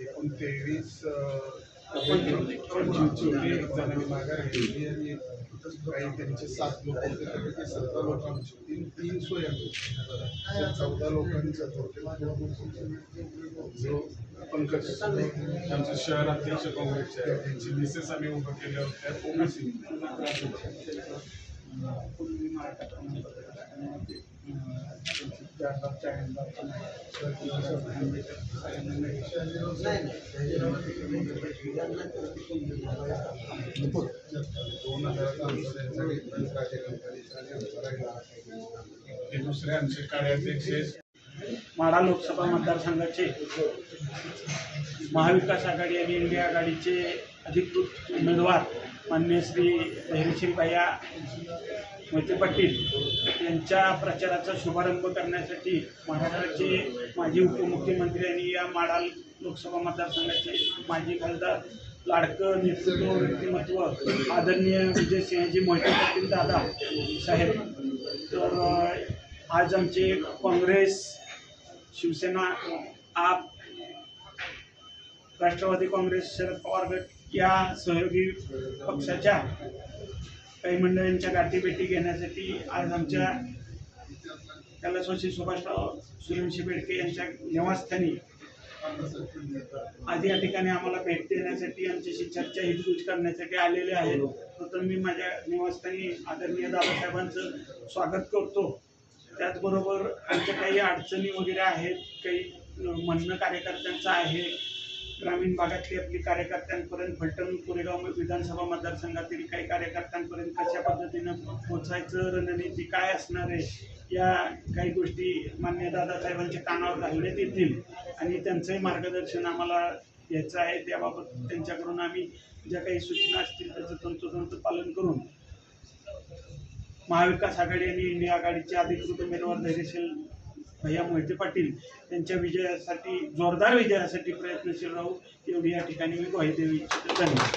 एकूण तेवीस पंचवीसची एक जणांनी माघार घेतली आणि काही त्यांचे सात लोक होते. त्यापैकी सतरा लोक आमची होती तीन स्वयं चौदा लोकांचा जो पंकज आमचे शहर अध्यक्ष काँग्रेसचे आहे त्यांची मिसेस आम्ही उभं केल्या होत्या. ओबीसी. दोन हजाराचा आमचा त्यांचा दुसऱ्या आमचे कार्याध्यक्ष माढा लोकसभा मतदारसंघाचे महाविकास आघाडी आणि इंडिया आघाडीचे अधिकृत उमेदवार मान्य श्री धैर्यशील भैया मोहिते पाटील यांच्या प्रचाराचा शुभारंभ करण्यासाठी महाराष्ट्राचे माजी उपमुख्यमंत्री आणि या माढा लोकसभा मतदारसंघाचे माजी खासदार लाडकं नेतृत्व व्यक्तिमत्व आदरणीय विजयसिंहजी मोहिते पाटील दादा साहेब. तर आज आमचे काँग्रेस शिवसेना आप राष्ट्रवादी काँग्रेस शरद पवार गट या सहयोगी पक्षाच्या काही मंडळींच्या गाठीभेटी घेण्यासाठी आज आमच्या कैलासवासी सुभाषराव सुरेंशी बेडके यांच्या निवासस्थानी आज या ठिकाणी आम्हाला भेट देण्यासाठी आमच्याशी चर्चा हितगुज करण्यासाठी आलेले आहेत. प्रथम मी माझ्या निवासस्थानी आदरणीय दादासाहेबांचं स्वागत करतो. त्याचबरोबर आमच्या काही अडचणी वगैरे आहेत काही म्हणणं कार्यकर्त्यांचं आहे. ग्रामीण भागातली आपली कार्यकर्त्यांपर्यंत फलटण कोरेगाव विधानसभा मतदारसंघातील काही कार्यकर्त्यांपर्यंत कशा पद्धतीनं पोहोचायचं रणनीती काय असणार आहे या काही गोष्टी मान्य दादासाहेबांच्या कानावर घालण्यात येतील. आणि त्यांचंही मार्गदर्शन आम्हाला घ्यायचं आहे त्याबाबत त्यांच्याकडून आम्ही ज्या काही सूचना असतील त्याचं तंतोतंत पालन करून. महाविकास आघाडी आणि इंडिया आघाडीचे अधिकृत उमेदवार धैर्यशील भैया मोहिते पाटील यांच्या विजयासाठी जोरदार विजयासाठी प्रयत्नशील राहू एवढी या ठिकाणी मी ग्वाही देऊ इच्छितो. धन्यवाद.